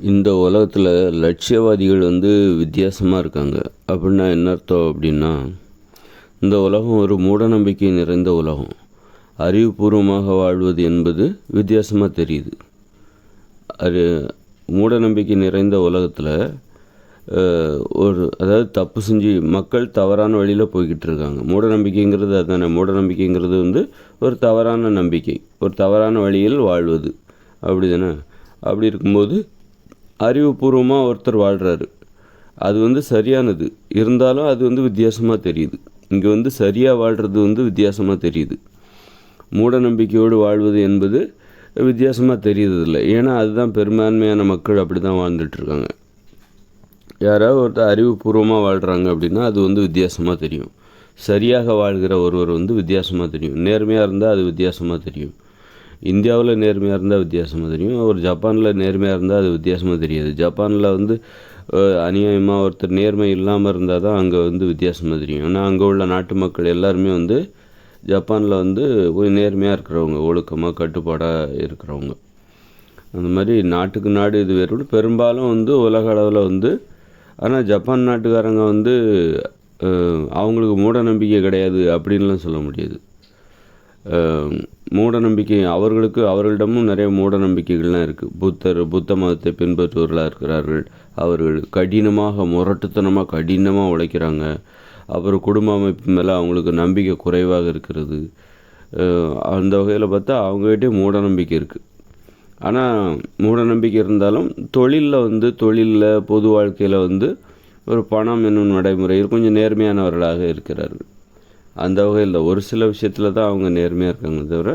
இந்த உலகத்தில் லட்சியவாதிகள் வந்து வித்தியாசமாக இருக்காங்க. அப்படின்னா என்ன அர்த்தம் அப்படின்னா இந்த உலகம் ஒரு மூடநம்பிக்கை நிறைந்த உலகம். அறிவுபூர்வமாக வாழ்வது என்பது வித்தியாசமாக தெரியுது. அது மூடநம்பிக்கை நிறைந்த உலகத்தில் ஒரு அதாவது தப்பு செஞ்சு மக்கள் தவறான வழியில் போய்கிட்டு இருக்காங்க. மூடநம்பிக்கைங்கிறது அதுதானே மூடநம்பிக்கைங்கிறது வந்து ஒரு தவறான நம்பிக்கை. ஒரு தவறான வழியில் வாழ்வது. அப்படி தானே அப்படி இருக்கும்போது அறிவுபூர்வமாக ஒருத்தர் வாழ்கிறாரு அது வந்து சரியானது. இருந்தாலும் அது வந்து வித்தியாசமாக தெரியுது. இங்கே வந்து சரியாக வாழ்கிறது வந்து வித்தியாசமாக தெரியுது. மூடநம்பிக்கையோடு வாழ்வது என்பது வித்தியாசமாக தெரியுறதில்ல. ஏன்னா அதுதான் பெரும்பான்மையான மக்கள் அப்படி தான் வாழ்ந்துட்டுருக்காங்க. யாராவது ஒருத்தர் அறிவுபூர்வமாக வாழ்கிறாங்க அப்படின்னா அது வந்து வித்தியாசமாக தெரியும். சரியாக வாழ்கிற ஒருவர் வந்து வித்தியாசமாக தெரியும். நேர்மையாக இருந்தால் அது வித்தியாசமாக தெரியும். இந்தியாவில் நேர்மையாக இருந்தால் வித்தியாசமாக தெரியும். ஒரு ஜப்பானில் நேர்மையாக இருந்தால் அது வித்தியாசமாக தெரியாது. ஜப்பானில் வந்து அநியாயமாக ஒருத்தர் நேர்மை இல்லாமல் இருந்தால் தான் அங்கே வந்து வித்தியாசமாக தெரியும். ஏன்னா அங்கே உள்ள நாட்டு மக்கள் எல்லாருமே வந்து ஜப்பானில் வந்து கொஞ்சம் நேர்மையாக இருக்கிறவங்க ஒழுக்கமாக கட்டுப்பாடாக இருக்கிறவங்க. அந்த மாதிரி நாட்டுக்கு நாடு இது வேறு. பெரும்பாலும் வந்து உலக அளவில் வந்து ஆனால் ஜப்பான் நாட்டுக்காரங்க வந்து அவங்களுக்கு மூட நம்பிக்கை கிடையாது அப்படின்லாம் சொல்ல முடியாது. மூட நம்பிக்கை அவர்களுக்கு அவர்களிடமும் நிறைய மூட நம்பிக்கைகள்லாம் இருக்குது புத்தர் புத்த மதத்தை பின்பற்றுவர்களாக இருக்கிறார்கள். அவர்கள் கடினமாக முரட்டுத்தனமாக கடினமாக உழைக்கிறாங்க. அப்புறம் குடும்ப அமைப்பு மேலே அவங்களுக்கு நம்பிக்கை குறைவாக இருக்கிறது. அந்த வகையில் பார்த்தா அவங்ககிட்டே மூட நம்பிக்கை இருக்குது ஆனால் மூட நம்பிக்கை இருந்தாலும் தொழிலில் வந்து தொழிலில் பொது வாழ்க்கையில் வந்து ஒரு பணம் என்னும் நடைமுறையில் கொஞ்சம் நேர்மையானவர்களாக இருக்கிறார்கள். அந்த வகையில் ஒரு சில விஷயத்தில் தான் அவங்க நேர்மையாக இருக்காங்க தவிர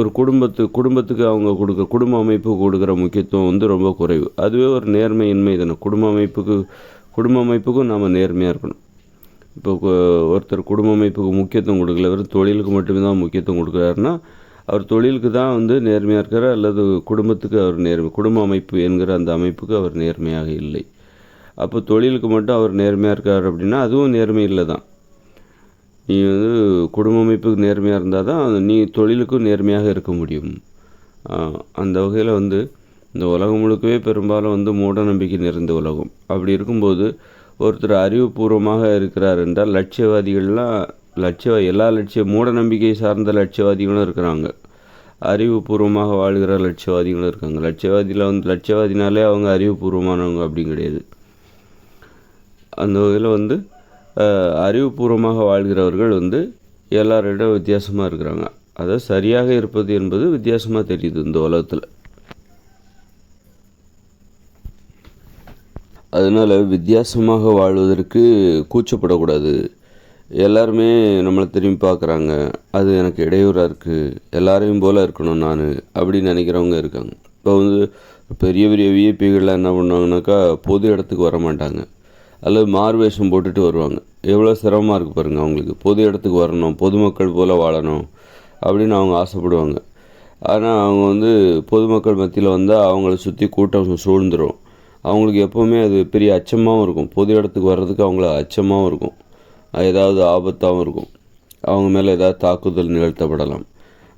ஒரு குடும்பத்து குடும்பத்துக்கு அவங்க கொடுக்குற குடும்ப அமைப்புக்கு கொடுக்குற முக்கியத்துவம் வந்து ரொம்ப குறைவு. அதுவே ஒரு நேர்மையின்மை தானே. குடும்ப அமைப்புக்கு குடும்ப அமைப்புக்கும் நாம் நேர்மையாக இருக்கணும். இப்போ ஒருத்தர் குடும்ப அமைப்புக்கு முக்கியத்துவம் கொடுக்கல வெறும் தொழிலுக்கு மட்டுமே தான் முக்கியத்துவம் கொடுக்குறாருன்னா அவர் தொழிலுக்கு தான் வந்து நேர்மையாக இருக்கார்? அல்லது குடும்பத்துக்கு அவர் நேர்மை குடும்ப அமைப்பு என்கிற அந்த அமைப்புக்கு அவர் நேர்மையாக இல்லை. அப்போ தொழிலுக்கு மட்டும் அவர் நேர்மையாக இருக்கார் அப்படின்னா அதுவும் நேர்மை இல்லை தான் நீ வந்து குடும்ப அமைப்புக்கு நேர்மையாக இருந்தால் தான் நீ தொழிலுக்கும் நேர்மையாக இருக்க முடியும். அந்த வகையில் வந்து இந்த உலகம் முழுக்கவே பெரும்பாலும் வந்து மூட நம்பிக்கை நிறைந்த உலகம். அப்படி இருக்கும்போது ஒருத்தர் அறிவுபூர்வமாக இருக்கிறார் என்றால் லட்சியவாதிகள்லாம் லட்சிய எல்லா லட்சிய மூட நம்பிக்கை சார்ந்த லட்சியவாதிகளும் இருக்கிறாங்க. அறிவுபூர்வமாக வாழ்கிற லட்சியவாதிகளும் இருக்காங்க. லட்சியவாதியில் வந்து லட்சியவாதினாலே அவங்க அறிவுபூர்வமானவங்க அப்படி கிடையாது. அந்த வகையில் வந்து அறிவுபூர்வமாக வாழ்கிறவர்கள் வந்து எல்லாரோட வித்தியாசமாக இருக்கிறாங்க. அதாவது சரியாக இருப்பது என்பது வித்தியாசமாக தெரியுது இந்த உலகத்தில். அதனால் வித்தியாசமாக வாழ்வதற்கு கூச்சப்படக்கூடாது. எல்லாருமே நம்மளை திரும்பி பார்க்குறாங்க அது எனக்கு இடையூறாக இருக்குது எல்லாரையும் போல் இருக்கணும் நான் அப்படின்னு நினைக்கிறவங்க இருக்காங்க. இப்போ வந்து பெரிய பெரிய விஐபிகள்லாம் என்ன பண்ணுவாங்கனாக்கா பொது இடத்துக்கு வர மாட்டாங்க அல்லது மார்வேஷம் போட்டுட்டு வருவாங்க. எவ்வளோ சிரமமாக இருக்குது பாருங்கள் அவங்களுக்கு. பொது இடத்துக்கு வரணும் பொதுமக்கள் போல் வாழணும் அப்படின்னு அவங்க ஆசைப்படுவாங்க. ஆனால் அவங்க வந்து பொதுமக்கள் மத்தியில் வந்தால் அவங்கள சுற்றி கூட்டம் சூழ்ந்துடும் அவங்களுக்கு எப்போவுமே அது பெரிய அச்சமாகவும் இருக்கும். பொது இடத்துக்கு வர்றதுக்கு அவங்கள அச்சமாகவும் இருக்கும். ஏதாவது ஆபத்தாகவும் இருக்கும். அவங்க மேலே ஏதாவது தாக்குதல் நிகழ்த்தப்படலாம்.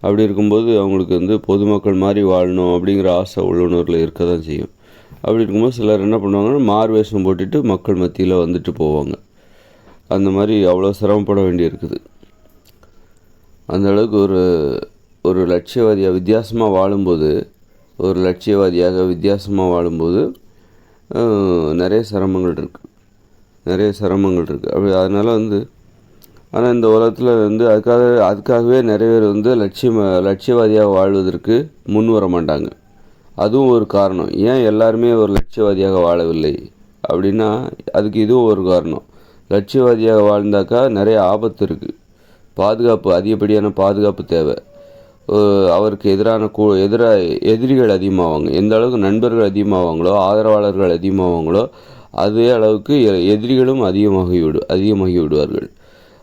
அப்படி இருக்கும்போது அவங்களுக்கு வந்து பொதுமக்கள் மாதிரி வாழணும் அப்படிங்கிற ஆசை உள்ளுணர்வில் இருக்க தான் செய்யும். அப்படி இருக்கும்போது சிலர் என்ன பண்ணுவாங்கன்னா மார்வேஷம் போட்டுட்டு மக்கள் மத்தியில் வந்துட்டு போவாங்க. அந்த மாதிரி அவ்வளோ சிரமப்பட வேண்டியிருக்குது. அந்த அளவுக்கு ஒரு ஒரு லட்சியவாதியாக வித்தியாசமாக வாழும்போது ஒரு லட்சியவாதியாக வித்தியாசமாக வாழும்போது நிறைய சிரமங்கள் இருக்குது நிறைய சிரமங்கள் இருக்குது அப்படி அதனால் வந்து ஆனால் இந்த உலகத்தில் வந்து அதுக்காக அதுக்காகவே நிறைய பேர் வந்து லட்சியம் லட்சியவாதியாக வாழ்வதற்கு முன் வர மாட்டாங்க. அதுவும் ஒரு காரணம். ஏன் எல்லாருமே ஒரு லட்சியவாதியாக வாழவில்லை? அப்படின்னா அதுக்கு இதுவும் ஒரு காரணம். லட்சியவாதியாக வாழ்ந்தாக்கா நிறைய ஆபத்து இருக்குது பாதுகாப்பு அதிகப்படியான பாதுகாப்பு தேவை. அவருக்கு எதிரான கூ எதிராக எதிரிகள் அதிகமாவாங்க. எந்த அளவுக்கு நண்பர்கள் அதிகமாவாங்களோ ஆதரவாளர்கள் அதிகமாவாங்களோ அதே அளவுக்கு எ- எதிரிகளும் அதிகமாகி விடு அதிகமாகி விடுவார்கள்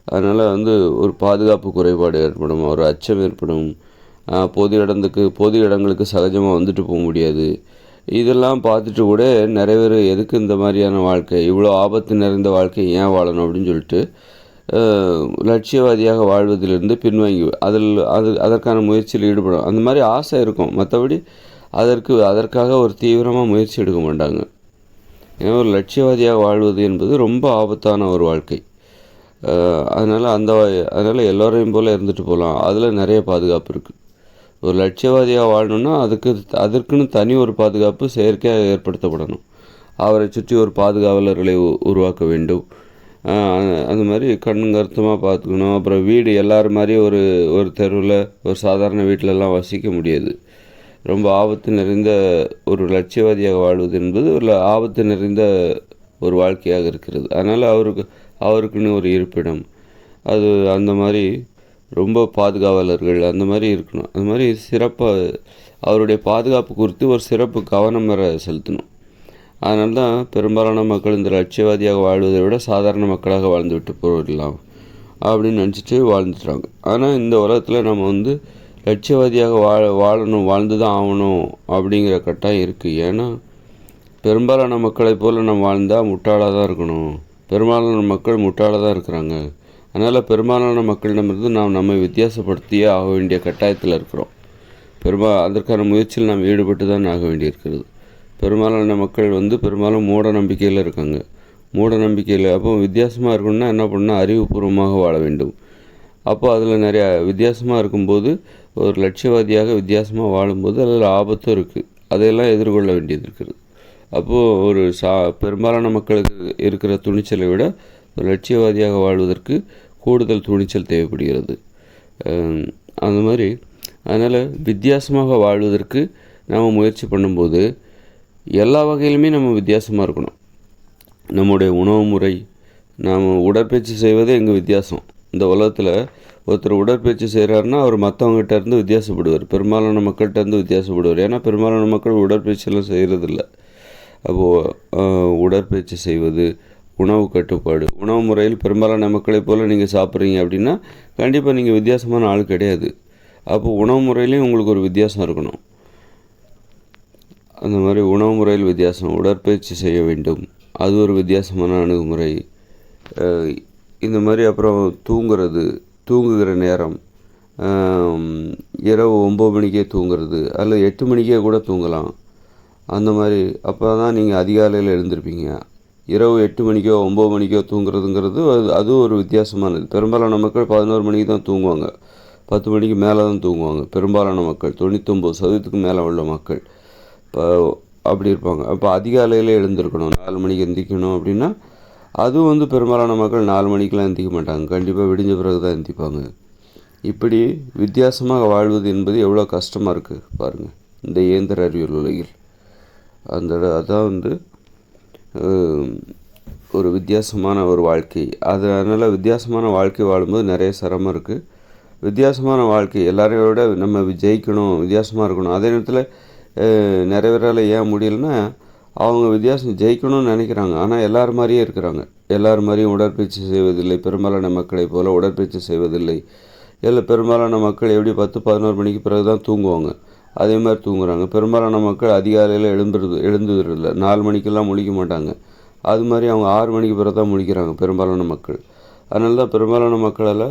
அதனால் வந்து ஒரு பாதுகாப்பு குறைபாடு ஏற்படும் ஒரு அச்சம் ஏற்படும். பொது இடத்துக்கு பொது இடங்களுக்கு சகஜமாக வந்துட்டு போக முடியாது. இதெல்லாம் பார்த்துட்டு கூட நிறைய பேர் எதுக்கு இந்த மாதிரியான வாழ்க்கை? இவ்வளோ ஆபத்து நிறைந்த வாழ்க்கை ஏன் வாழணும் அப்படின்னு சொல்லிட்டு லட்சியவாதியாக வாழ்வதிலிருந்து பின்வாங்கி அதில் அது அதற்கான முயற்சியில் ஈடுபடும். அந்த மாதிரி ஆசை இருக்கும். மற்றபடி அதற்கு அதற்காக ஒரு தீவிரமாக முயற்சி எடுக்க மாட்டாங்க. ஏன்னா ஒரு லட்சியவாதியாக வாழ்வது என்பது ரொம்ப ஆபத்தான ஒரு வாழ்க்கை. அதனால் அந்த அதனால் எல்லோரையும் போல் இருந்துட்டு போகலாம். அதில் நிறைய பாதுகாப்பு இருக்குது ஒரு லட்சியவாதியாக வாழணுன்னா அதுக்கு அதற்குன்னு தனி ஒரு பாதுகாப்பு செயற்கையாக ஏற்படுத்தப்படணும். அவரை சுற்றி ஒரு பாதுகாவலர்களை உருவாக்க வேண்டும். அந்த மாதிரி கண் கருத்துமாக பார்த்துக்கணும். அப்புறம் வீடு எல்லோரும் மாதிரி ஒரு ஒரு தெருவில் ஒரு சாதாரண வீட்டிலலாம் வசிக்க முடியாது. ரொம்ப ஆபத்து நிறைந்த ஒரு லட்சியவாதியாக வாழ்வது என்பது ஒரு ஆபத்து நிறைந்த ஒரு வாழ்க்கையாக இருக்கிறது. அதனால் அவருக்கு அவருக்குன்னு ஒரு இருப்பிடம். அது அந்த மாதிரி ரொம்ப பாதுகாவலர்கள் அந்த மாதிரி இருக்கணும். அந்த மாதிரி சிறப்பாக அவருடைய பாதுகாப்பு குறித்து ஒரு சிறப்பு கவனம் வர செலுத்தணும். அதனால தான் பெரும்பாலான மக்கள் இந்த லட்சியவாதியாக வாழ்வதை விட சாதாரண மக்களாக வாழ்ந்து விட்டு போயிடலாம் அப்படின்னு நினச்சிட்டு வாழ்ந்துட்டுறாங்க. ஆனால் இந்த உலகத்தில் நம்ம வந்து லட்சியவாதியாக வாழ வாழணும் வாழ்ந்து தான் ஆகணும் அப்படிங்கிற கட்டாயம் இருக்குது ஏன்னா பெரும்பாலான மக்களை போல் நம்ம வாழ்ந்தால் முட்டாளாக தான் இருக்கணும். பெரும்பாலான மக்கள் முட்டாளாக தான் இருக்கிறாங்க. அதனால் பெரும்பாலான மக்களிடமிருந்து நாம் நம்மை வித்தியாசப்படுத்தியே ஆக வேண்டிய கட்டாயத்தில் இருக்கிறோம். பெரும்பா அதற்கான முயற்சியில் நாம் ஈடுபட்டு தான் ஆக வேண்டியிருக்கிறது. பெரும்பாலான மக்கள் வந்து பெரும்பாலும் மூட நம்பிக்கையில் இருக்காங்க. மூட நம்பிக்கையில் அப்போ வித்தியாசமாக இருக்கணும்னா என்ன பண்ணால் அறிவுபூர்வமாக வாழ வேண்டும். அப்போ அதில் நிறையா வித்தியாசமாக இருக்கும்போது ஒரு லட்சியவாதியாக வித்தியாசமாக வாழும்போது அதில் ஆபத்தும் இருக்குது அதையெல்லாம் எதிர்கொள்ள வேண்டியது இருக்கிறது அப்போது ஒரு சா பெரும்பாலான மக்களுக்கு இருக்கிற துணிச்சலை விட ஒரு லட்சியவாதியாக வாழ்வதற்கு கூடுதல் துணிச்சல் தேவைப்படுகிறது. அந்த மாதிரி அதனால் வித்தியாசமாக வாழ்வதற்கு நாம் முயற்சி பண்ணும்போது எல்லா வகையிலுமே நம்ம வித்தியாசமாக இருக்கணும். நம்முடைய உணவு முறை நாம் உடற்பயிற்சி செய்வது எங்கள் வித்தியாசம். இந்த உலகத்தில் ஒருத்தர் உடற்பயிற்சி செய்கிறாருன்னா அவர் மற்றவங்ககிட்ட இருந்து வித்தியாசப்படுவார். பெரும்பாலான மக்கள்கிட்ட இருந்து வித்தியாசப்படுவார். ஏன்னா பெரும்பாலான மக்கள் உடற்பயிற்சியெல்லாம் செய்கிறதில்ல அப்போது உடற்பயிற்சி செய்வது உணவு கட்டுப்பாடு. உணவு முறையில் பெரும்பாலான மக்களைப் போல் நீங்கள் சாப்பிட்றீங்க அப்படின்னா கண்டிப்பாக நீங்கள் வித்தியாசமான ஆள் கிடையாது. அப்போது உணவு முறையிலையும் உங்களுக்கு ஒரு வித்தியாசம் இருக்கணும். அந்த மாதிரி உணவு முறையில் வித்தியாசம். உடற்பயிற்சி செய்ய வேண்டும். அது ஒரு வித்தியாசமான அணுகுமுறை. இந்த மாதிரி அப்புறம் தூங்குறது தூங்குகிற நேரம். இரவு ஒம்பது மணிக்கே தூங்குறது அல்லது எட்டு மணிக்கே கூட தூங்கலாம். அந்த மாதிரி அப்போ தான் நீங்கள் அதிகாலையில் எழுந்திருப்பீங்க. இரவு எட்டு மணிக்கோ ஒம்பது மணிக்கோ தூங்குறதுங்கிறது அது அதுவும் ஒரு வித்தியாசமானது. பெரும்பாலான மக்கள் பதினோரு மணிக்கு தான் தூங்குவாங்க. பத்து மணிக்கு மேலே தான் தூங்குவாங்க. பெரும்பாலான மக்கள் தொண்ணூத்தொம்பது சதவீதத்துக்கு மேலே உள்ள மக்கள். இப்போ அப்படி இருப்பாங்க. அப்போ அதிகாலையில் எழுந்திருக்கணும். நாலு மணிக்கு எந்திரிக்கணும் அப்படின்னா அதுவும் வந்து பெரும்பாலான மக்கள் நாலு மணிக்கெலாம் எந்திக்க மாட்டாங்க. கண்டிப்பாக விடிஞ்ச பிறகு தான் எந்திப்பாங்க. இப்படி வித்தியாசமாக வாழ்வது என்பது எவ்வளோ கஷ்டமாக இருக்குது பாருங்கள் இந்த இயந்திர அறிவியல் உலகில். அந்த அதான் வந்து ஒரு வித்தியாசமான ஒரு வாழ்க்கை. அதனால் வித்தியாசமான வாழ்க்கை வாழும்போது நிறைய சிரமம் இருக்குது வித்தியாசமான வாழ்க்கை. எல்லாரையோட விட நம்ம ஜெயிக்கணும் வித்தியாசமாக இருக்கணும். அதே நேரத்தில் நிறைய பேரால் ஏன் முடியலன்னா அவங்க வித்தியாசம் ஜெயிக்கணும்னு நினைக்கிறாங்க. ஆனால் எல்லார் மாதிரியே இருக்கிறாங்க. எல்லார் மாதிரியும் உடற்பயிற்சி செய்வதில்லை. பெரும்பாலான மக்களை போல் உடற்பயிற்சி செய்வதில்லை. இல்லை பெரும்பாலான மக்கள் எப்படி பத்து பதினோரு மணிக்கு பிறகு தான் தூங்குவாங்க. அதே மாதிரி தூங்குறாங்க. பெரும்பாலான மக்கள் அதிகாலையில் எழுந்துருது எழுந்துறதில்ல. நாலு மணிக்கெல்லாம் முழிக்க மாட்டாங்க. அது மாதிரி அவங்க ஆறு மணிக்கு பிறகு தான் முழிக்கிறாங்க பெரும்பாலான மக்கள். அதனால தான் பெரும்பாலான மக்களால்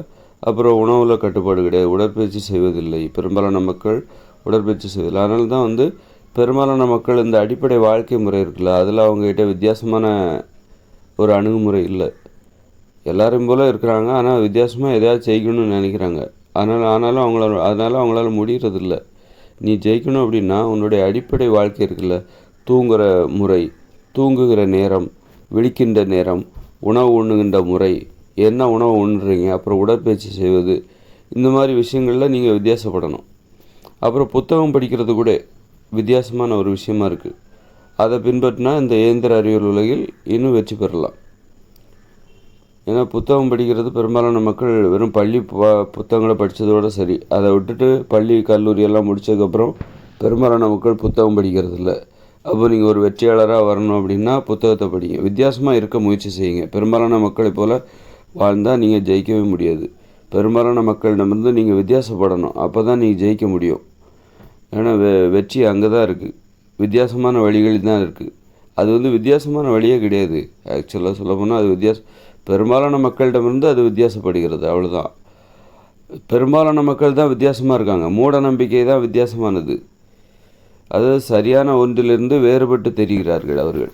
அப்புறம் உணவில் கட்டுப்பாடு கிடையாது. உடற்பயிற்சி செய்வதில்லை. பெரும்பாலான மக்கள் உடற்பயிற்சி செய்வதில்லை. அதனால தான் வந்து பெரும்பாலான மக்கள் இந்த அடிப்படை வாழ்க்கை முறை இருக்குல்ல அதில் அவங்ககிட்ட வித்தியாசமான ஒரு அணுகுமுறை இல்லை. எல்லாரும் போல் இருக்கிறாங்க. ஆனால் வித்தியாசமாக எதாவது செய்யணும்னு நினைக்கிறாங்க. அதனால் ஆனாலும் அவங்களால அதனால் அவங்களால முடிகிறதில்லை நீ ஜெயிக்கணும் அப்படின்னா உன்னுடைய அடிப்படை வாழ்க்கை இருக்குல்ல. தூங்குகிற முறை தூங்குகிற நேரம் விழிக்கின்ற நேரம் உணவு உண்ணுகின்ற முறை என்ன உணவு உண்ணுறீங்க அப்புறம் உடற்பயிற்சி செய்வது இந்த மாதிரி விஷயங்களில் நீங்கள் வித்தியாசப்படணும். அப்புறம் புத்தகம் படிக்கிறது கூட வித்தியாசமான ஒரு விஷயமா இருக்குது அதை பின்பற்றினா இந்த இயந்திர அறிவியல் உலகில் இன்னும் வெற்றி பெறலாம். ஏன்னா புத்தகம் படிக்கிறது பெரும்பாலான மக்கள் வெறும் பள்ளி புத்தகங்களை படித்ததோடு சரி. அதை விட்டுட்டு பள்ளி கல்லூரி எல்லாம் முடித்ததுக்கப்புறம் பெரும்பாலான மக்கள் புத்தகம் படிக்கிறது இல்லை அப்போ நீங்கள் ஒரு வெற்றியாளராக வரணும் அப்படின்னா புத்தகத்தை படிங்க. வித்தியாசமாக இருக்க முயற்சி செய்யுங்க. பெரும்பாலான மக்களை போல் வாழ்ந்தால் நீங்கள் ஜெயிக்கவே முடியாது. பெரும்பாலான மக்களிடமிருந்து நீங்கள் வித்தியாசப்படணும். அப்போ தான் நீங்கள் ஜெயிக்க முடியும். ஏன்னா வெ வெற்றி அங்கே தான் இருக்குது வித்தியாசமான வழிகள் தான் இருக்குது அது வந்து வித்தியாசமான வழியே கிடையாது. ஆக்சுவலாக சொல்ல போனால் அது வித்தியாசம் பெரும்பாலான மக்களிடமிருந்து அது வித்தியாசப்படுகிறது அவ்வளோதான் பெரும்பாலான மக்கள் தான் வித்தியாசமாக இருக்காங்க. மூட நம்பிக்கை தான் வித்தியாசமானது. அது சரியான ஒன்றிலிருந்து வேறுபட்டு தெரிகிறார்கள் அவர்கள்.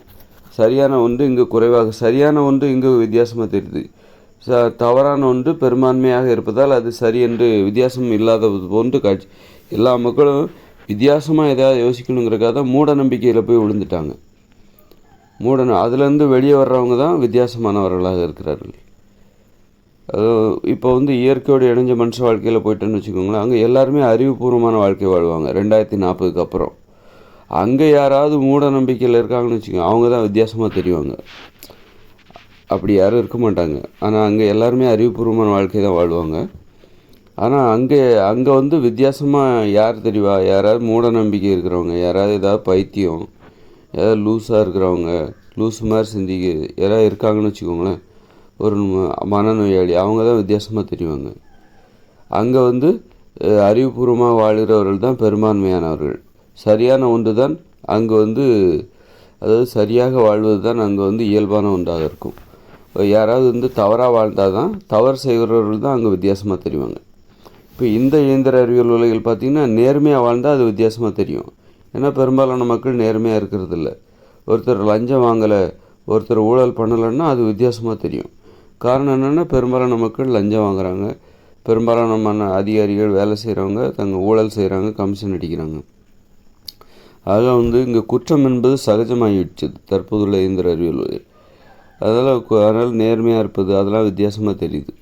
சரியான ஒன்று இங்கு குறைவாக சரியான ஒன்று இங்கு வித்தியாசமாக தெரியுது. ச தவறான ஒன்று பெரும்பான்மையாக இருப்பதால் அது சரி என்று வித்தியாசம் இல்லாத போன்று காட்சி எல்லா மக்களும் வித்தியாசமாக எதாவது யோசிக்கணுங்கிறக்காக தான் மூட நம்பிக்கையில் போய் விழுந்துட்டாங்க. மூட அதுலேருந்து வெளியே வர்றவங்க தான் வித்தியாசமானவர்களாக இருக்கிறார்கள். அது இப்போ வந்து இயற்கையோடு இணைஞ்ச மனுஷ வாழ்க்கையில் போயிட்டேன்னு வச்சுக்கோங்களேன் அங்கே எல்லாருமே அறிவுபூர்வமான வாழ்க்கை வாழ்வாங்க ரெண்டாயிரத்தி நாற்பதுக்கு அப்புறம். அங்கே யாராவது மூட நம்பிக்கையில் இருக்காங்கன்னு வச்சுக்கோங்க அவங்க தான் வித்தியாசமாக தெரிவாங்க. அப்படி யாரும் இருக்க மாட்டாங்க. ஆனால் அங்கே எல்லாருமே அறிவுபூர்வமான வாழ்க்கை தான் வாழ்வாங்க. ஆனால் அங்கே அங்கே வந்து வித்தியாசமாக யார் தெரியவா யாராவது மூட நம்பிக்கை இருக்கிறவங்க யாராவது ஏதாவது பைத்தியம் ஏதாவது லூஸாக இருக்கிறவங்க லூஸ் மாதிரி சிந்திக்க யாராவது இருக்காங்கன்னு வச்சுக்கோங்களேன் ஒரு ம- மனநோயாளி அவங்க தான் வித்தியாசமாக தெரிவாங்க. அங்கே வந்து அறிவுபூர்வமாக வாழ்கிறவர்கள் தான் பெரும்பான்மையானவர்கள். சரியான ஒன்று தான் அங்கே வந்து அதாவது சரியாக வாழ்வது தான் அங்கே வந்து இயல்பான ஒன்றாக இருக்கும். யாராவது வந்து தவறாக வாழ்ந்தால் தான் தவறு செய்கிறவர்கள் தான் அங்கே வித்தியாசமாக தெரிவாங்க. இப்போ இந்த இயந்திர அறிவியல் உலகில் பார்த்திங்கன்னா நேர்மையாக வாழ்ந்தால் அது வித்தியாசமாக தெரியும். ஏன்னா பெரும்பாலான மக்கள் நேர்மையாக இருக்கிறது இல்லை. ஒருத்தர் லஞ்சம் வாங்கலை ஒருத்தர் ஊழல் பண்ணலைன்னா அது வித்தியாசமாக தெரியும். காரணம் என்னென்னா பெரும்பாலான மக்கள் லஞ்சம் வாங்குறாங்க. பெரும்பாலான மன அதிகாரிகள் வேலை செய்கிறவங்க தங்க ஊழல் செய்கிறாங்க கமிஷன் அடிக்கிறாங்க. ஆக வந்து இங்கே குற்றம் என்பது சகஜமாகிடுச்சு தற்போதுள்ள இயந்திர அறிவியல் அதனால் அதனால் நேர்மையாக இருப்பது அதெல்லாம் வித்தியாசமாக தெரியுது.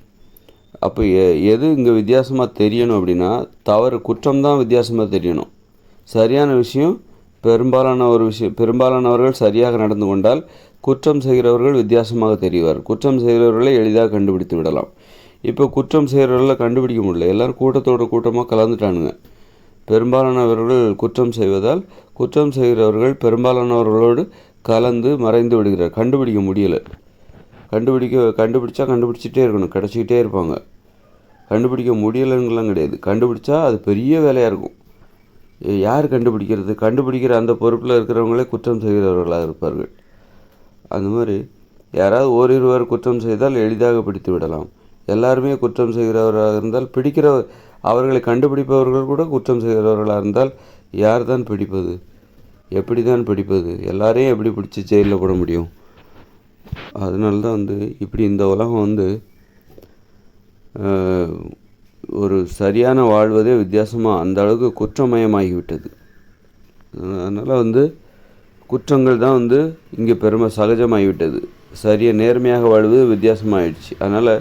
அப்போ எ எது இங்கே வித்தியாசமாக தெரியணும் அப்படின்னா தவறு குற்றம் தான் வித்தியாசமாக தெரியணும். சரியான விஷயம் பெரும்பாலான ஒரு விஷயம் பெரும்பாலானவர்கள் சரியாக நடந்து கொண்டால் குற்றம் செய்கிறவர்கள் வித்தியாசமாக தெரிவார். குற்றம் செய்கிறவர்களை எளிதாக கண்டுபிடித்து விடலாம். இப்போ குற்றம் செய்கிறவர்களை கண்டுபிடிக்க முடியல. எல்லோரும் கூட்டத்தோட கூட்டமாக கலந்துட்டானுங்க. பெரும்பாலானவர்கள் குற்றம் செய்வதால் குற்றம் செய்கிறவர்கள் பெரும்பாலானவர்களோடு கலந்து மறைந்து விடுகிறார். கண்டுபிடிக்க முடியலை. கண்டுபிடிக்க கண்டுபிடிச்சா கண்டுபிடிச்சிட்டே இருக்கணும். கிடச்சிக்கிட்டே இருப்பாங்க. கண்டுபிடிக்க முடியலைங்கலாம் கிடையாது. கண்டுபிடிச்சா அது பெரிய வேலையாக இருக்கும். யார் கண்டுபிடிக்கிறது? கண்டுபிடிக்கிற அந்த பொறுப்பில் இருக்கிறவங்களே குற்றம் செய்கிறவர்களாக இருப்பார்கள். அந்த மாதிரி யாராவது ஓரிருவர் குற்றம் செய்தால் எளிதாக பிடித்து விடலாம். எல்லாருமே குற்றம் செய்கிறவராக இருந்தால் பிடிக்கிற அவர்களை கண்டுபிடிப்பவர்கள் கூட குற்றம் செய்கிறவர்களாக இருந்தால் யார் தான் பிடிப்பது? எப்படி தான் பிடிப்பது? எல்லாரையும் எப்படி பிடிச்சி ஜெயிலில் போட முடியும்? அதனால தான் வந்து இப்படி இந்த உலகம் வந்து ஒரு சரியான வாழ்வதே வித்தியாசமாக அந்த அளவுக்கு குற்றமயமாகிவிட்டது. அதனால் வந்து குற்றங்கள் தான் வந்து இங்கே பெருமை சகஜமாகிவிட்டது. சரியாக நேர்மையாக வாழ்வது வித்தியாசமாகிடுச்சு அதனால்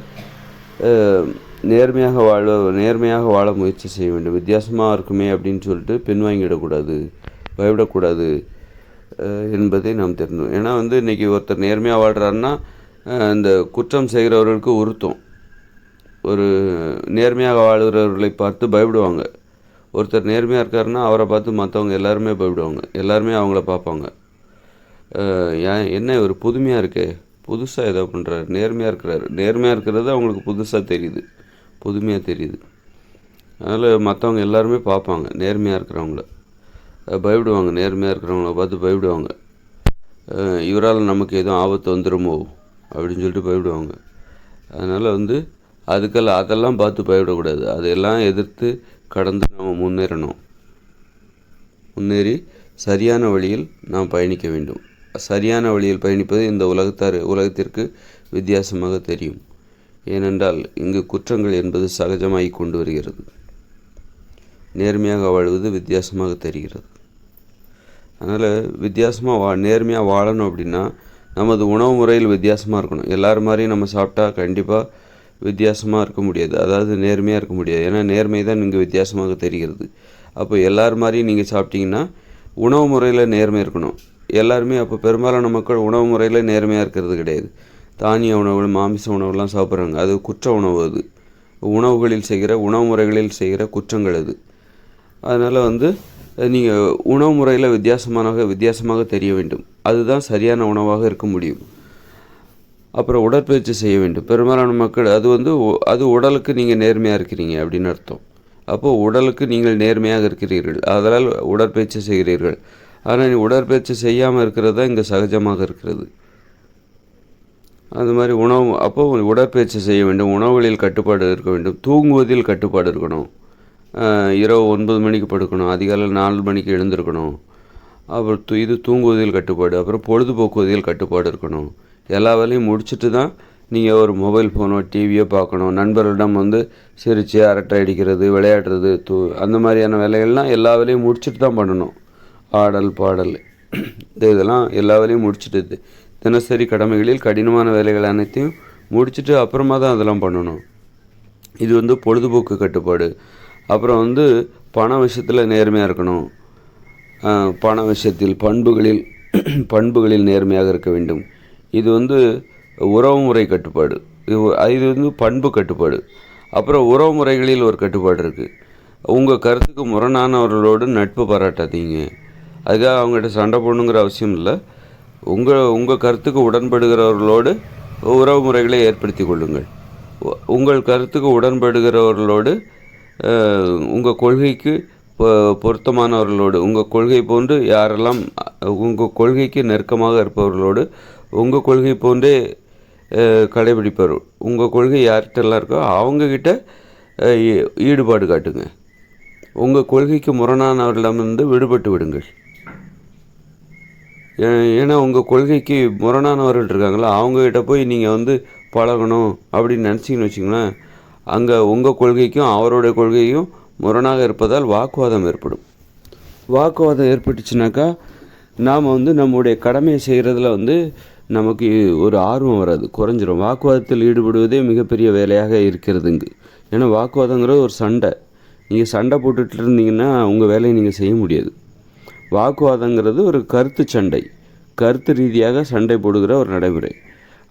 நேர்மையாக வாழ நேர்மையாக வாழ முயற்சி செய்ய வேண்டும். வித்தியாசமாக இருக்குமே அப்படின்னு சொல்லிட்டு பின்வாங்கிடக்கூடாது பயப்படக்கூடாது என்பதை நாம் தெரிஞ்சோம் ஏன்னா வந்து இன்றைக்கி ஒருத்தர் நேர்மையாக வாழ்கிறாருன்னா இந்த குற்றம் செய்கிறவர்களுக்கு உறுத்தம். ஒரு நேர்மையாக வாழ்கிறவர்களை பார்த்து பயப்படுவாங்க. ஒருத்தர் நேர்மையாக இருக்காருன்னா அவரை பார்த்து மற்றவங்க எல்லாருமே பயப்படுவாங்க. எல்லாருமே அவங்கள பார்ப்பாங்க. ஏன் என்ன இவர் புதுமையாக இருக்கே? புதுசாக ஏதோ பண்ணுறாரு நேர்மையாக இருக்கிறாரு. நேர்மையாக இருக்கிறது அவங்களுக்கு புதுசாக தெரியுது. புதுமையாக தெரியுது. அதனால் மற்றவங்க எல்லாருமே பார்ப்பாங்க. நேர்மையாக இருக்கிறவங்கள. பயப்படுவாங்க. நேர்மையாக இருக்கிறவங்கள பார்த்து பயப்படுவாங்க. இவரால் நமக்கு எதுவும் ஆபத்து வந்துடுமோ அப்படின்னு சொல்லிட்டு பயப்படுவாங்க. அதனால் வந்து அதுக்கெல்லாம் அதெல்லாம் பார்த்து பயப்படக்கூடாது. அதையெல்லாம் எதிர்த்து கடந்து நாம் முன்னேறணும். முன்னேறி சரியான வழியில் நாம் பயணிக்க வேண்டும். சரியான வழியில் பயணிப்பது இந்த உலகத்தார் உலகத்திற்கு வித்தியாசமாக தெரியும். ஏனென்றால் இங்கு குற்றங்கள் என்பது சகஜமாகி கொண்டு வருகிறது. நேர்மையாக வாழ்வது வித்தியாசமாக தெரிகிறது. அதனால் வித்தியாசமாக வா நேர்மையாக வாழணும் அப்படின்னா நமது உணவு முறையில் வித்தியாசமாக இருக்கணும். எல்லாரும் மாதிரியும் நம்ம சாப்பிட்டா கண்டிப்பாக வித்தியாசமாக இருக்க முடியாது. அதாவது நேர்மையாக இருக்க முடியாது. ஏன்னா நேர்மை தான் இங்கே வித்தியாசமாக தெரிகிறது. அப்போ எல்லார் மாதிரியும் நீங்கள் சாப்பிட்டீங்கன்னா உணவு முறையில் நேர்மை இருக்கணும். எல்லாருமே அப்போ பெரும்பாலான மக்கள் உணவு முறையில் நேர்மையாக இருக்கிறது கிடையாது. தானிய உணவுகள் மாமிச உணவுலாம் சாப்பிட்றாங்க. அது குற்ற உணவு அது. உணவுகளில் செய்கிற உணவு முறைகளில் செய்கிற குற்றங்கள் அது. அதனால் வந்து நீங்கள் உணவு முறையில் வித்தியாசமான வித்தியாசமாக தெரிய வேண்டும். அதுதான் சரியான உணவாக இருக்க முடியும். அப்புறம் உடற்பயிற்சி செய்ய வேண்டும். பெரும்பாலான மக்கள் அது வந்து அது உடலுக்கு நீங்கள் நேர்மையாக இருக்கிறீங்க அப்படின்னு அர்த்தம். அப்போது உடலுக்கு நீங்கள் நேர்மையாக இருக்கிறீர்கள். அதனால் உடற்பயிற்சி செய்கிறீர்கள். ஆனால் நீ உடற்பயிற்சி செய்யாமல் இருக்கிறது தான் இங்கே சகஜமாக இருக்கிறது. அது மாதிரி உணவு அப்போ உடற்பயிற்சி செய்ய வேண்டும். உணவுகளில் கட்டுப்பாடு இருக்க வேண்டும். தூங்குவதில் கட்டுப்பாடு இருக்கணும். இரவு ஒன்பது மணிக்கு படுக்கணும். அதிகாலை நாலு மணிக்கு எழுந்திருக்கணும். அப்புறம் இது தூங்குவதில் கட்டுப்பாடு. அப்புறம் பொழுதுபோக்குவதில் கட்டுப்பாடு இருக்கணும். எல்லா வேலையும் முடிச்சுட்டு தான் நீங்கள் ஒரு மொபைல் ஃபோனோ டிவியோ பார்க்கணும். நண்பர்களிடம் வந்து சிரித்து அரட்டை அடிக்கிறது விளையாடுறது தூ அந்த மாதிரியான வேலைகள்லாம் எல்லா வேலையும் முடிச்சுட்டு தான் பண்ணணும். ஆடல் பாடல். இதெல்லாம் எல்லா வேலையும் முடிச்சுட்டு தினசரி கடமைகளில் கடினமான வேலைகள் அனைத்தையும் முடிச்சுட்டு அப்புறமா தான் அதெல்லாம் பண்ணணும். இது வந்து பொழுதுபோக்கு கட்டுப்பாடு. அப்புறம் வந்து பண விஷயத்தில் நேர்மையாக இருக்கணும். பண விஷயத்தில் பண்புகளில் பண்புகளில் நேர்மையாக இருக்க வேண்டும். இது வந்து உறவுமுறை கட்டுப்பாடு. இது வந்து பண்பு கட்டுப்பாடு. அப்புறம் உறவுமுறைகளில் ஒரு கட்டுப்பாடு இருக்குது உங்கள் கருத்துக்கு முரணானவர்களோடு நட்பு பாராட்டாதீங்க. அதுக்காக அவங்ககிட்ட சண்டை போடணுங்கிற அவசியம் இல்லை. உங்கள் உங்கள் கருத்துக்கு உடன்படுகிறவர்களோடு உறவுமுறைகளை ஏற்படுத்தி கொள்ளுங்கள். உங்கள் கருத்துக்கு உடன்படுகிறவர்களோடு உங்கள் கொள்கைக்கு பொருத்தமானவர்களோடு உங்கள் கொள்கை போன்று யாரெல்லாம் உங்கள் கொள்கைக்கு நெருக்கமாக இருப்பவர்களோடு உங்கள் கொள்கை போன்றே அஹ், கடைபிடிப்பவர். உங்கள் கொள்கை யார்கிட்டலாம் இருக்கோ அவங்கக்கிட்ட ஈடுபாடு காட்டுங்க. உங்கள் கொள்கைக்கு முரணானவர்களிடமிருந்து விடுபட்டு விடுங்கள். ஏ- ஏன்னா உங்கள் கொள்கைக்கு முரணானவர்கள் இருக்காங்களா அவங்கக்கிட்ட போய் நீங்கள் வந்து பழகணும் அப்படின்னு நினச்சிங்கன்னு வச்சிங்களேன் அங்கே உங்கள் கொள்கைக்கும் அவருடைய கொள்கையும் முரணாக இருப்பதால் வாக்குவாதம் ஏற்படும். வாக்குவாதம் ஏற்பட்டுச்சுனாக்கா நாம் வந்து நம்முடைய கடமையை செய்கிறதுல வந்து நமக்கு ஒரு ஆர்வம் வராது. குறைஞ்சிரும். வாக்குவாதத்தில் ஈடுபடுவதே மிகப்பெரிய வேலையாக இருக்கிறது இங்கு. ஏன்னா வாக்குவாதங்கிறது ஒரு சண்டை. நீங்கள் சண்டை போட்டுட்டு இருந்தீங்கன்னா உங்கள் வேலையை நீங்கள் செய்ய முடியாது. வாக்குவாதங்கிறது ஒரு கருத்து சண்டை. கருத்து ரீதியாக சண்டை போடுகிற ஒரு நடைமுறை.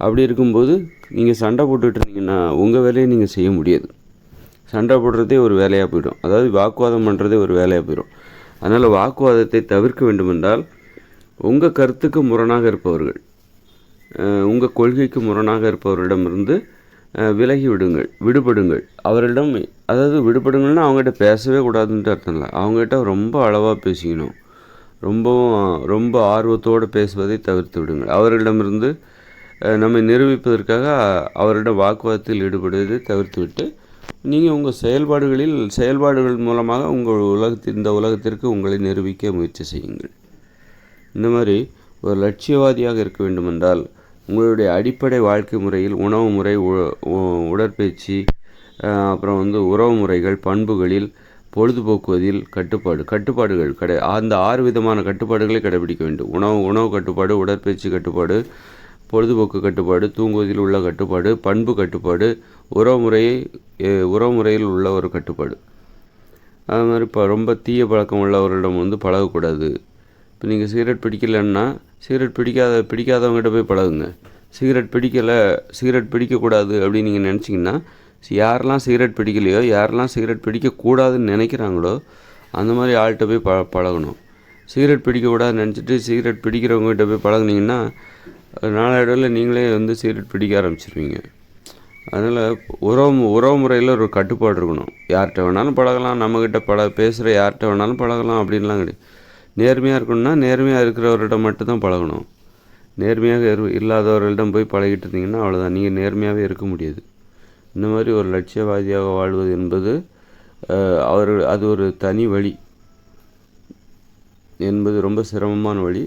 அப்படி இருக்கும்போது நீங்கள் சண்டை போட்டுட்டு இருந்தீங்கன்னா உங்கள் வேலையை நீங்கள் செய்ய முடியாது. சண்டை போடுறதே ஒரு வேலையாக போயிடும். அதாவது வாக்குவாதம் பண்ணுறதே ஒரு வேலையாக போயிடும். அதனால் வாக்குவாதத்தை தவிர்க்க வேண்டுமென்றால் உங்கள் கருத்துக்கு முரணாக இருப்பவர்கள் உங்கள் கொள்கைக்கு முரணாக இருப்பவரிடமிருந்து விலகி விடுங்கள் விடுபடுங்கள். அவரிடம் அதாவது விடுபடுங்கள்னா அவங்ககிட்ட பேசவே கூடாதுன்ட்டு அர்த்தம் இல்லை. அவங்ககிட்ட ரொம்ப அளவாக பேசிக்கணும். ரொம்பவும் ரொம்ப ஆர்வத்தோடு பேசுவதை தவிர்த்து விடுங்கள். அவர்களிடமிருந்து நம்மை நிரூபிப்பதற்காக அவரிடம் வாக்குவாதத்தில் ஈடுபடுவதை தவிர்த்து விட்டு நீங்கள் உங்கள் செயல்பாடுகளில் செயல்பாடுகள் மூலமாக உங்கள் உலகத்தி இந்த உலகத்திற்கு உங்களை நிரூபிக்க முயற்சி செய்யுங்கள். இந்த மாதிரி ஒரு லட்சியவாதியாக இருக்க வேண்டுமென்றால் உங்களுடைய அடிப்படை வாழ்க்கை முறையில் உணவு முறை உ- உடற்பயிற்சி அப்புறம் வந்து உறவு முறைகள் பண்புகளில் பொழுதுபோக்குவதில் கட்டுப்பாடு கட்டுப்பாடுகள் கடை அந்த ஆறு விதமான கட்டுப்பாடுகளை கடைபிடிக்க வேண்டும். உணவு உணவு கட்டுப்பாடு உடற்பயிற்சி கட்டுப்பாடு பொழுதுபோக்கு கட்டுப்பாடு தூங்குவதில் உள்ள கட்டுப்பாடு பண்பு கட்டுப்பாடு உறவு முறையை உறவு முறையில் உள்ள ஒரு கட்டுப்பாடு. அது மாதிரி இப்போ ரொம்ப தீய பழக்கம் உள்ளவர்களிடம் வந்து பழகக்கூடாது. நீங்கள் சிகரெட் பிடிக்கலன்னா சிகரெட் பிடிக்காத பிடிக்காதவங்ககிட்ட போய் பழகுங்க. சிகரெட் பிடிக்கலை சிகரெட் பிடிக்கக்கூடாது அப்படின்னு நீங்கள் நினச்சிங்கன்னா யாரெல்லாம் சிகரெட் பிடிக்கலையோ யாரெல்லாம் சிகரெட் பிடிக்கக்கூடாதுன்னு நினைக்கிறாங்களோ அந்த மாதிரி ஆள்கிட்ட போய் ப பழகணும். சிகரெட் பிடிக்கக்கூடாதுன்னு நினச்சிட்டு சிகரெட் பிடிக்கிறவங்ககிட்ட போய் பழகுனீங்கன்னா நாளடைவில் நீங்களே வந்து சிகரெட் பிடிக்க ஆரம்பிச்சிருவீங்க. அதனால் உறவு உறவு முறையில் ஒரு கட்டுப்பாடு இருக்கணும். யார்கிட்ட வேணாலும் பழகலாம் நம்மக்கிட்ட பழ பேசுகிற யார்கிட்ட வேணாலும் பழகலாம் அப்படின்லாம் கிடையாது. நேர்மையாக இருக்கணும்னா நேர்மையாக இருக்கிறவர்கிட்ட மட்டும்தான் பழகணும். நேர்மையாக இரு இல்லாதவர்களிடம் போய் பழகிட்டு இருந்தீங்கன்னா அவ்வளோதான் நீங்கள் நேர்மையாகவே இருக்க முடியாது. இந்த மாதிரி ஒரு லட்சியவாதியாக வாழ்வது என்பது அவர் அது ஒரு தனி வழி. என்பது ரொம்ப சிரமமான வழி.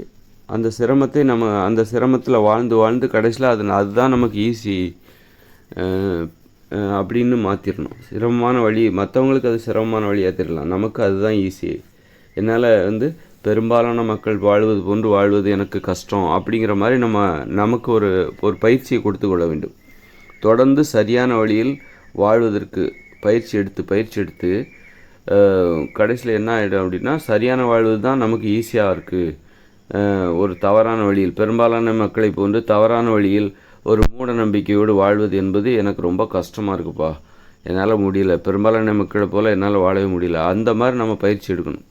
அந்த சிரமத்தை நம்ம அந்த சிரமத்தில் வாழ்ந்து வாழ்ந்து கடைசியில் அது அதுதான் நமக்கு ஈஸி அப்படின்னு மாற்றிடணும் சிரமமான வழி மற்றவங்களுக்கு அது சிரமமான வழியாக தெரியலாம். நமக்கு அதுதான் ஈஸி. என்னால் வந்து பெரும்பாலான மக்கள் வாழ்வது போன்று வாழ்வது எனக்கு கஷ்டம் அப்படிங்கிற மாதிரி நம்ம நமக்கு ஒரு ஒரு பயிற்சியை கொடுத்து கொள்ள வேண்டும். தொடர்ந்து சரியான வழியில் வாழ்வதற்கு பயிற்சி எடுத்து பயிற்சி எடுத்து கடைசியில் என்ன ஆகிடும் அப்படின்னா சரியான வாழ்வது தான் நமக்கு ஈஸியாக இருக்குது ஒரு தவறான வழியில். பெரும்பாலான மக்களை போன்று தவறான வழியில் ஒரு மூட நம்பிக்கையோடு வாழ்வது என்பது எனக்கு ரொம்ப கஷ்டமாக இருக்குப்பா. என்னால் முடியல. பெரும்பாலான மக்களை போல் என்னால் வாழவே முடியல. அந்த மாதிரி நம்ம பயிற்சி எடுக்கணும்.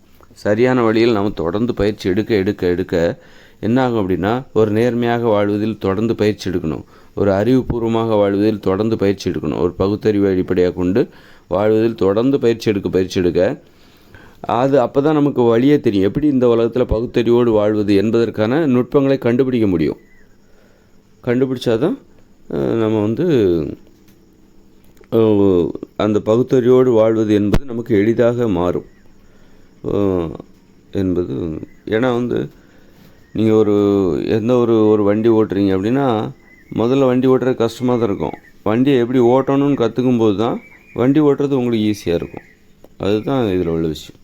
சரியான வழியில் நம்ம தொடர்ந்து பயிற்சி எடுக்க எடுக்க எடுக்க என்ன ஆகும் அப்படின்னா ஒரு நேர்மையாக வாழ்வதில் தொடர்ந்து பயிற்சி எடுக்கணும். ஒரு அறிவுபூர்வமாக வாழ்வதில் தொடர்ந்து பயிற்சி எடுக்கணும். ஒரு பகுத்தறிவு அடிப்படையாக கொண்டு வாழ்வதில் தொடர்ந்து பயிற்சி எடுக்க பயிற்சி எடுக்க. அது அப்போ தான் நமக்கு வழியே தெரியும். எப்படி இந்த உலகத்தில் பகுத்தறிவோடு வாழ்வது என்பதற்கான நுட்பங்களை கண்டுபிடிக்க முடியும். கண்டுபிடிச்சாதான் நம்ம வந்து அந்த பகுத்தறிவோடு வாழ்வது என்பது நமக்கு எளிதாக மாறும். என்பது ஏன்னா வந்து நீங்கள் ஒரு எந்த ஒரு ஒரு வண்டி ஓட்டுறீங்க அப்படின்னா முதல்ல வண்டி ஓட்டுறது கஷ்டமாக தான் இருக்கும். வண்டியை எப்படி ஓட்டணும்னு கற்றுக்கும் போது தான் வண்டி ஓட்டுறது உங்களுக்கு ஈஸியாக இருக்கும். அதுதான் இதில் உள்ள விஷயம்.